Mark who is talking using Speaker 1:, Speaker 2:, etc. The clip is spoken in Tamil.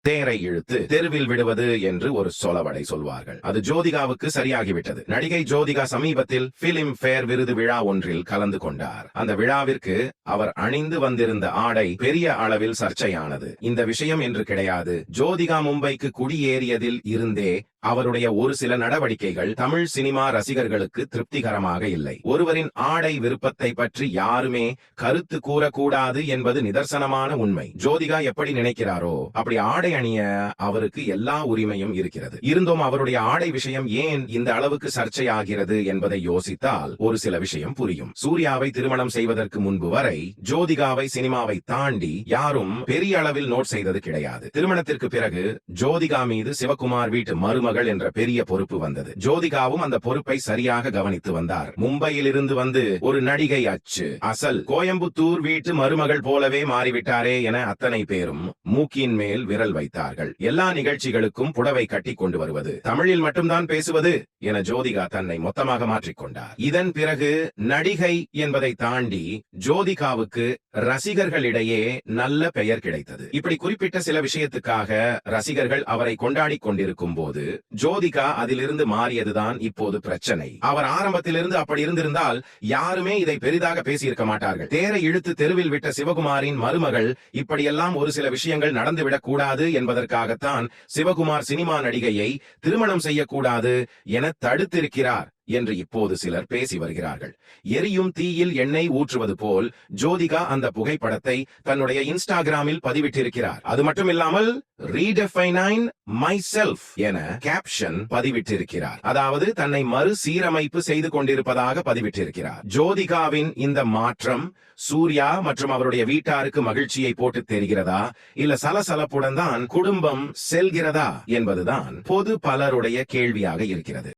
Speaker 1: தேரை இழுத்து தெருவில் விடுவது என்று ஒரு சொலவடை சொல்வார்கள். அது ஜோதிகாவுக்கு சரியாகிவிட்டது. நடிகை ஜோதிகா சமீபத்தில் பிலிம் ஃபேர் விருது விழா ஒன்றில் கலந்து கொண்டார். அந்த விழாவிற்கு அவர் அணிந்து வந்திருந்த ஆடை பெரிய அளவில் சர்ச்சையானது. இந்த விஷயம் என்று கிடையாது. ஜோதிகா மும்பைக்கு குடியேறியதில் இருந்தே அவருடைய ஒரு சில நடவடிக்கைகள் தமிழ் சினிமா ரசிகர்களுக்கு திருப்திகரமாக இல்லை. ஒருவரின் ஆடை விருப்பத்தை பற்றி யாருமே கருத்து கூறக்கூடாது என்பது நிதர்சனமான உண்மை. ஜோதிகா எப்படி நினைக்கிறாரோ அப்படி ஆடை அணிய அவருக்கு எல்லா உரிமையும் இருக்கிறது. இருந்தும் அவருடைய ஆடை விஷயம் ஏன் இந்த அளவுக்கு சர்ச்சையாகிறது என்பதை யோசித்தால் ஒரு சில விஷயம் புரியும். சூர்யாவை திருமணம் செய்வதற்கு முன்பு வரை ஜோதிகாவை சினிமாவை தாண்டி யாரும் பெரிய அளவில் நோட் செய்தது கிடையாது. திருமணத்திற்கு பிறகு ஜோதிகா மீது சிவகுமார் வீட்டு மருமகள் என்ற பெரிய பொறுப்பு வந்தது. ஜோதிகாவும் அந்த பொறுப்பை சரியாக கவனித்து வந்தார். மும்பையில் இருந்து வந்து ஒரு நடிகை அச்சு. அசல் கோயம்புத்தூர் வீட்டு மருமகள் போலவே மாறிவிட்டாரே என அத்தனை பேரும் மூக்கின் மேல் விரல் வைத்தார்கள். எல்லா நிகழ்ச்சிகளுக்கும் புடவை கட்டி கொண்டு வருவது. தமிழில் மட்டும்தான் பேசுவது? என ஜோதிகா தன்னை மொத்தமாக மாற்றிக்கொண்டார் இதன் பிறகு நடிகை என்பதை தாண்டி ஜோதிகாவுக்கு ரசிகர்களிடையே நல்ல பெயர் கிடைத்தது. இப்படி குறிப்பிட்ட சில விஷயத்துக்காக ரசிகர்கள் அவரை கொண்டாடி கொண்டிருக்கும் போது ஜோதிகா அதிலிருந்து மாறியதுதான் இப்போது பிரச்சனை. அவர் ஆரம்பத்திலிருந்து அப்படி இருந்திருந்தால் யாருமே இதை பெரிதாக பேசியிருக்க மாட்டார்கள். தேரை இழுத்து தெருவில் விட்ட சிவகுமாரின் மருமகள் இப்படியெல்லாம் ஒரு சில விஷயங்கள் நடந்துவிடக் கூடாது என்பதற்காகத்தான் சிவகுமார் சினிமா நடிகையை திருமணம் செய்யக்கூடாது என தடுத்திருக்கிறார். என்று இப்போது சிலர் பேசி வருகிறார்கள். எரியும் தீயில் எண்ணெய் ஊற்றுவது போல் ஜோதிகா அந்த புகைப்படத்தை தன்னுடைய இன்ஸ்டாகிராமில் பதிவிட்டிருக்கிறார். அது மட்டுமில்லாமல் ரீடெஃபைனைன் மை செல்ஃப் என கேப்ஷன் பதிவிட்டிருக்கிறார். அதாவது தன்னை மறு சீரமைப்பு செய்து கொண்டிருப்பதாக பதிவிட்டிருக்கிறார். ஜோதிகாவின் இந்த மாற்றம் சூர்யா மற்றும் அவருடைய வீட்டாருக்கு மகிழ்ச்சியை போட்டு தெரிகிறதா? இல்ல சலசலப்புடன் தான் குடும்பம் செல்கிறதா? என்பதுதான் பொது பலருடைய கேள்வியாக இருக்கிறது.